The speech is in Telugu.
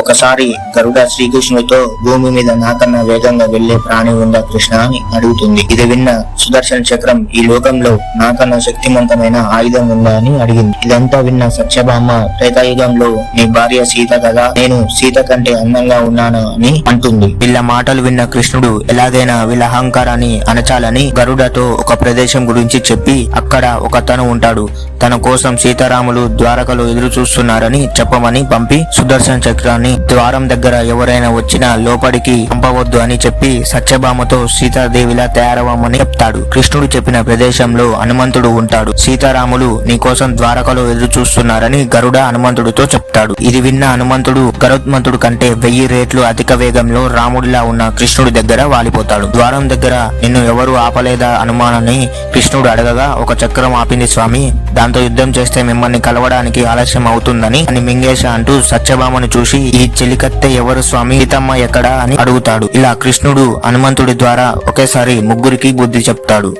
ఒకసారి గరుడ శ్రీకృష్ణుడితో భూమి మీద నాకన్నా వేగంగా వెళ్ళే ప్రాణి ఉందా కృష్ణ అని అడుగుతుంది. ఇది విన్న సుదర్శన చక్రం ఈ లోకంలో నాకన్నా శక్తివంతమైన ఆయుధం ఉందా అని అడిగింది. ఇదంతా విన్న సత్యభామ త్రేతాయుగంలో నీ భార్య సీత కదా నేను సీత కంటే అందంగా ఉన్నాను అని అంటుంది. వీళ్ళ మాటలు విన్న కృష్ణుడు ఎలాగైనా వీళ్ళ అహంకారాన్ని అణచాలని గరుడతో ఒక ప్రదేశం గురించి చెప్పి అక్కడ ఒక తను ఉంటాడు. తన కోసం సీతారాములు ద్వారకలో ఎదురు చూస్తున్నారని చెప్పమని పంపి సుదర్శన చక్రాన్ని ద్వారం దగ్గర ఎవరైనా వచ్చినా లోపలికి పంపవద్దు అని చెప్పి సత్యభామతో సీతాదేవిలా తయారవ్వమని చెప్తాడు. కృష్ణుడు చెప్పిన ప్రదేశంలో హనుమంతుడు ఉంటాడు. సీతారాములు నీ కోసం ద్వారకలో ఎదురు చూస్తున్నారని గరుడ హనుమంతుడితో చెప్తాడు. ఇది విన్న హనుమంతుడు గరుత్మంతుడు కంటే వెయ్యి రేట్లు అధిక వేగంలో రాముడిలా ఉన్న కృష్ణుడి దగ్గర వాలిపోతాడు. ద్వారం దగ్గర నిన్ను ఎవరు ఆపలేదా అనుమానాన్ని కృష్ణుడు అడగగా ఒక చక్రం ఆపింది స్వామి. దాంతో యుద్ధం చేస్తే మిమ్మల్ని కలవడానికి ఆలస్యం అవుతుందని అని మింగేశ అంటూ సత్యభామను చూసి ఈ చెలికత్తె ఎవరు స్వామి? సీతమ్మ ఎక్కడా అని అడుగుతాడు. ఇలా కృష్ణుడు హనుమంతుడి ద్వారా ఒకేసారి ముగ్గురికి బుద్ధి చెప్తాడు.